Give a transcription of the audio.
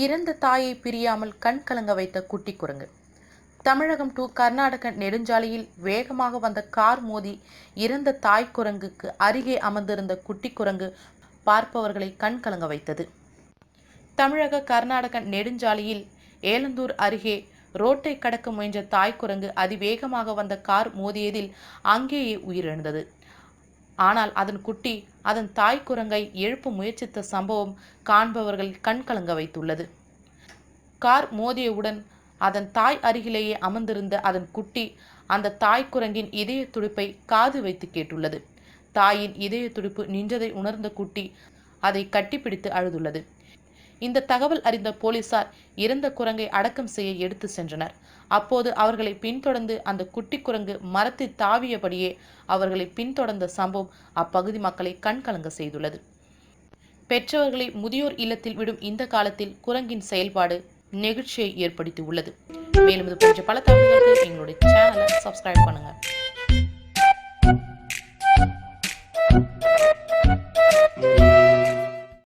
இறந்த தாயை பிரியாமல் கண் கலங்க வைத்த குட்டி குரங்கு. தமிழகம் டு கர்நாடக நெடுஞ்சாலையில் வேகமாக வந்த கார் மோதி இறந்த தாய் குரங்குக்கு அருகே அமர்ந்திருந்த குட்டி குரங்கு பார்ப்பவர்களை கண் கலங்க வைத்தது. தமிழக கர்நாடக நெடுஞ்சாலையில் ஏலந்தூர் அருகே ரோட்டை கடக்க முயன்ற தாய் குரங்கு அதிவேகமாக வந்த கார் மோதியதில் அங்கேயே உயிரிழந்தது. ஆனால் அதன் குட்டி அதன் தாய் குரங்கை எழுப்ப முயற்சித்த சம்பவம் காண்பவர்கள் கண்கலங்க வைத்துள்ளது. கார் மோதியவுடன் அதன் தாய் அருகிலேயே அமர்ந்திருந்த அதன் குட்டி அந்த தாய் குரங்கின் இதய துடிப்பை காது வைத்து கேட்டுள்ளது. தாயின் இதய துடிப்பு நின்றதை உணர்ந்த குட்டி அதை கட்டிப்பிடித்து அழுதுள்ளது. இந்த தகவல் அறிந்த போலீசார் இறந்த குரங்கை அடக்கம் செய்ய எடுத்து சென்றனர். அப்போது அவர்களை பின்தொடர்ந்து அந்த குட்டி குரங்கு மரத்தில் தாவியபடியே அவர்களை பின்தொடர்ந்த சம்பவம் அப்பகுதி மக்களை கண்கலங்க செய்துள்ளது. பெற்றவர்களை முதியோர் இல்லத்தில் விடும் இந்த காலத்தில் குரங்கின் செயல்பாடு நெகிழ்ச்சியை ஏற்படுத்தி உள்ளது மேலும் இது போன்ற பல தகவல்களுக்கு எங்களுடைய சேனலை சப்ஸ்கிரைப் பண்ணுங்க.